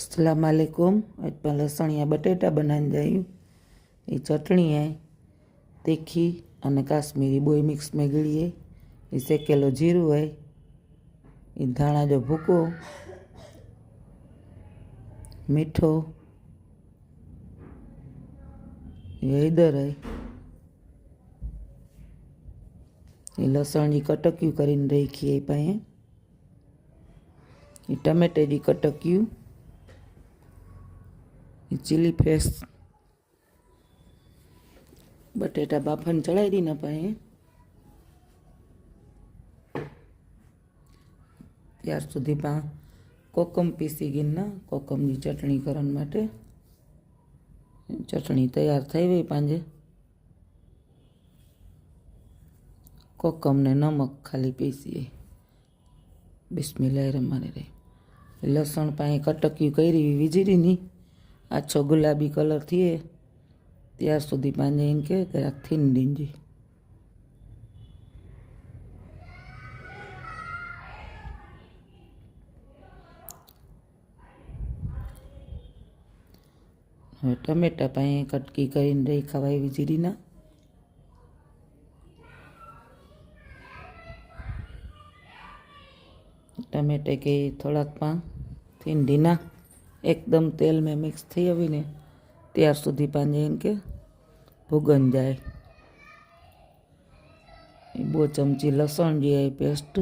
अस्सलाम वालेकुम आज पर લસણિયા, બટેટા બનાવીને જાયું. એ ચટણી હે તીખી અને કાશ્મીરી બોય મિક્સ મેગળી હે એ શેકેલો જીરું હે એ ધાણા જો ભૂકો, મીઠો હૈદર હે એ લસણની કટક્યું કરીને રાખી એ પાસે એ ટમેટેની કટક્યું ચીલી ફ્રેશ બટેટા બાફાને ચડાવી દીને પાસે ત્યાર સુધી પા કોકમ પીસી ગીરના કોકમની ચટણી કરવા માટે. ચટણી તૈયાર થઈ ગઈ પાંજે. કોકમને નમક ખાલી પીસીએ. બિસ્મિલ્લાહ રમાને રહી લસણ પાસે કટક્યું કરી વીજળીની. આછો ગુલાબી કલર થઈએ ત્યાર સુધી પાંજે એમ કે આ થીન ડીંજી. હવે ટમેટા પાસે કટકી કરીને રહી ખાવા એવી જીરીના. ટમેટે કે થોડાક પાં ભીંડીના એકદમ તેલમાં મિક્સ થઈ આવીને ત્યાર સુધી પાંજે એને કે ભૂગન જાય. બો ચમચી લસણ જે પેસ્ટ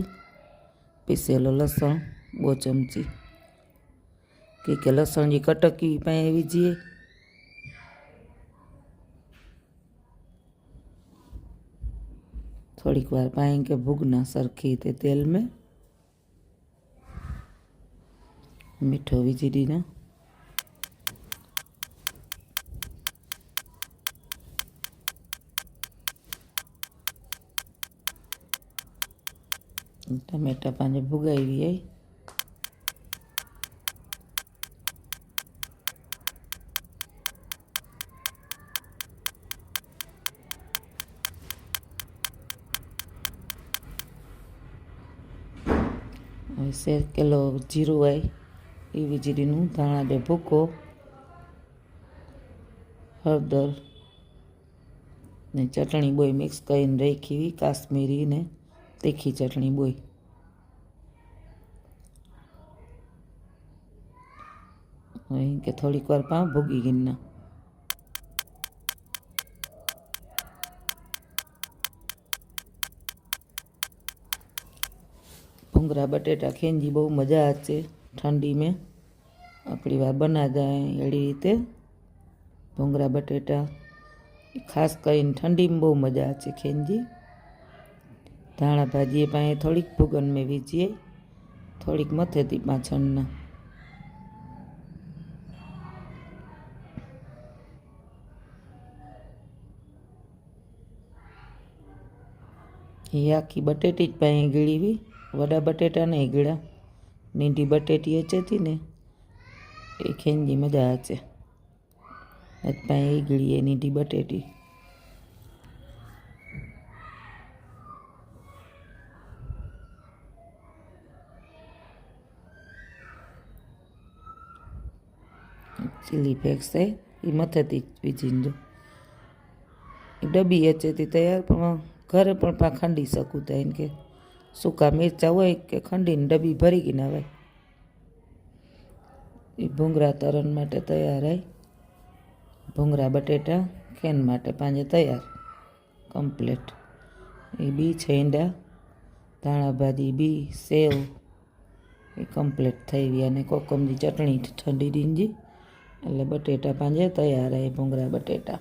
પીસેલો લસણ બો ચમચી. કે કે લસણ જે કટકી પાસે આવી જઈએ થોડીક વાર પાણી કે ભૂગના સરખી તે તેલ મેં મીઠો વીજળીનો ટમેટા પાંજે ભૂગાવી આવી હવે શેર કિલો જીરું હોય પીવી જીરીનું ધાણા બે ભૂકો, હળદર ને ચટણી બોઈ મિક્સ કરીને રાખી કાશ્મીરી ને તીખી ચટણી બોઈ. અહીં કે થોડીક વાર પા ભોગી ગીરના ભૂંગરા બટેટા ખેંજી બહુ મજા છે ठंडी में अपनी बार बना जाए अड़ी रीते भुंगरा बटेटा खास कर ठंडी में बहु मजा आचे खेंजी धाणा भाजी पाए थोड़ीक भूगन में वीजिए थोड़ीक मथे थी पाछण ये आखी बटेटी ज पाए गीड़ी हुई વડા બટેટા નહીં ગળ્યા નીંડી બટેટી હતી ને, એ ખેંજી મજા હશે અત્યારે એ ગળીએ નીંડી બટેટી. ચીલી ફ્લેક્સ થાય એ મથેથી વીજીને જો ડબ્બી હચેથી તૈયાર, પણ ઘરે પણ ખાંડી શકું તો એને કે. સૂકા મિરચા હોય કે ખંડીને ડબ્બી ભરી ગઈને આવે. એ ભૂંગરા તરણ માટે તૈયાર હોય ભૂંગરા બટેટા, ખેન માટે પાંજે તૈયાર. કમ્પ્લેટ. એ બી છેંડા ધાણાભાજી બી, સેવ. એ કમ્પ્લેટ થઈ ગઈ અને કોકમની ચટણી ઠંડી ડીંજી એટલે બટેટા પાંજે તૈયાર હોય ભૂંગળા, બટેટા.